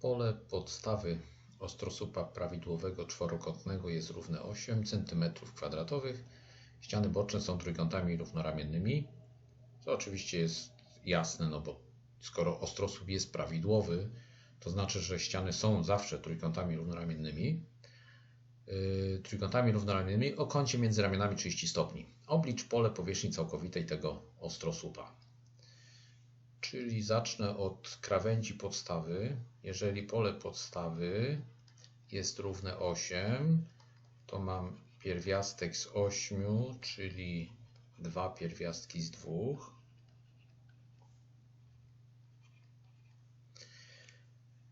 Pole podstawy ostrosłupa prawidłowego czworokątnego jest równe 8 cm2. Ściany boczne są trójkątami równoramiennymi. To oczywiście jest jasne, no bo skoro ostrosłup jest prawidłowy, to znaczy, że ściany są zawsze trójkątami równoramiennymi. Yy, trójkątami równoramiennymi o kącie między ramionami 30 stopni. Oblicz pole powierzchni całkowitej tego ostrosłupa. Czyli zacznę od krawędzi podstawy. Jeżeli pole podstawy jest równe 8, to mam pierwiastek z 8, czyli dwa pierwiastki z 2.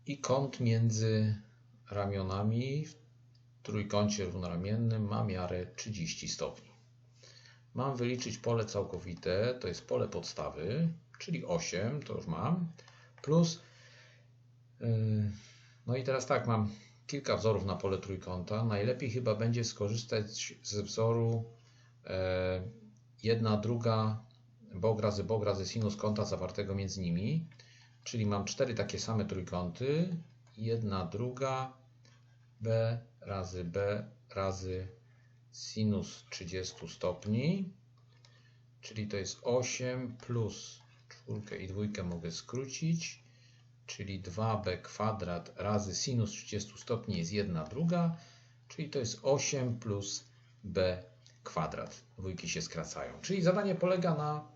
I kąt między ramionami w trójkącie równoramiennym ma miarę 30 stopni. Mam wyliczyć pole całkowite, to jest pole podstawy, czyli 8, to już mam, plus, yy, no i teraz tak, mam kilka wzorów na pole trójkąta. Najlepiej chyba będzie skorzystać ze wzoru e, jedna druga bok razy bok razy sinus kąta zawartego między nimi. Czyli mam cztery takie same trójkąty. Jedna druga b razy b razy sinus 30 stopni. Czyli to jest 8 plus czwórkę i dwójkę mogę skrócić czyli 2b kwadrat razy sinus 30 stopni jest 1 druga, czyli to jest 8 plus b kwadrat. Dwójki się skracają. Czyli zadanie polega na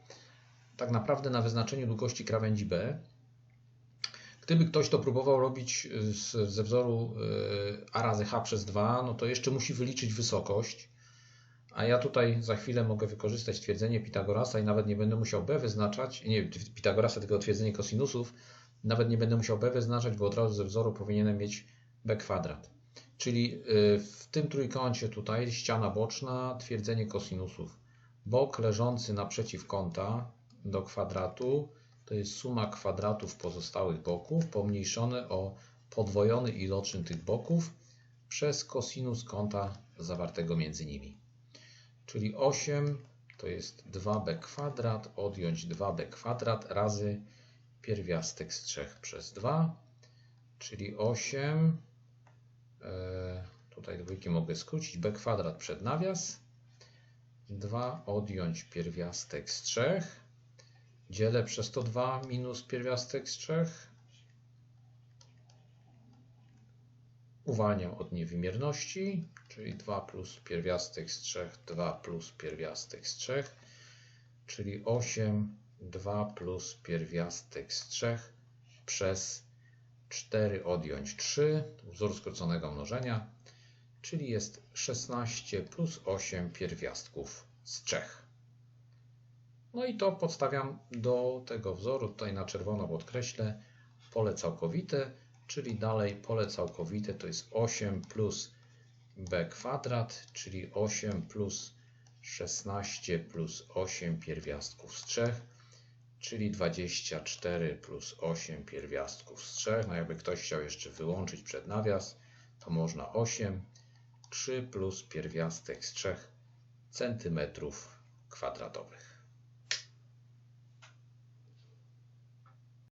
tak naprawdę na wyznaczeniu długości krawędzi b. Gdyby ktoś to próbował robić z, ze wzoru y, a razy h przez 2, no to jeszcze musi wyliczyć wysokość. A ja tutaj za chwilę mogę wykorzystać twierdzenie Pitagorasa i nawet nie będę musiał b wyznaczać, nie Pitagorasa, tylko twierdzenie kosinusów, nawet nie będę musiał b wyznaczać, bo od razu ze wzoru powinienem mieć b kwadrat. Czyli y, w tym trójkącie tutaj ściana boczna, twierdzenie kosinusów. Bok leżący naprzeciw kąta do kwadratu to jest suma kwadratów pozostałych boków pomniejszone o podwojony iloczyn tych boków przez kosinus kąta zawartego między nimi. Czyli 8 to jest 2b kwadrat odjąć 2b kwadrat razy pierwiastek z 3 przez 2, czyli 8. E, tutaj dwójki mogę skrócić. b kwadrat przed nawias. 2 odjąć pierwiastek z 3. Dzielę przez to 2 minus pierwiastek z 3. Uwalniam od niewymierności, czyli 2 plus pierwiastek z 3, 2 plus pierwiastek z 3, czyli 8 2 plus pierwiastek z 3 przez 4 odjąć 3, wzór skróconego mnożenia, czyli jest 16 plus 8 pierwiastków z 3. No i to podstawiam do tego wzoru, tutaj na czerwono podkreślę pole całkowite, czyli dalej pole całkowite to jest 8 plus b kwadrat, czyli 8 plus 16 plus 8 pierwiastków z 3 czyli 24 plus 8 pierwiastków z 3. No jakby ktoś chciał jeszcze wyłączyć przed nawias, to można 8, 3 plus pierwiastek z 3 centymetrów kwadratowych.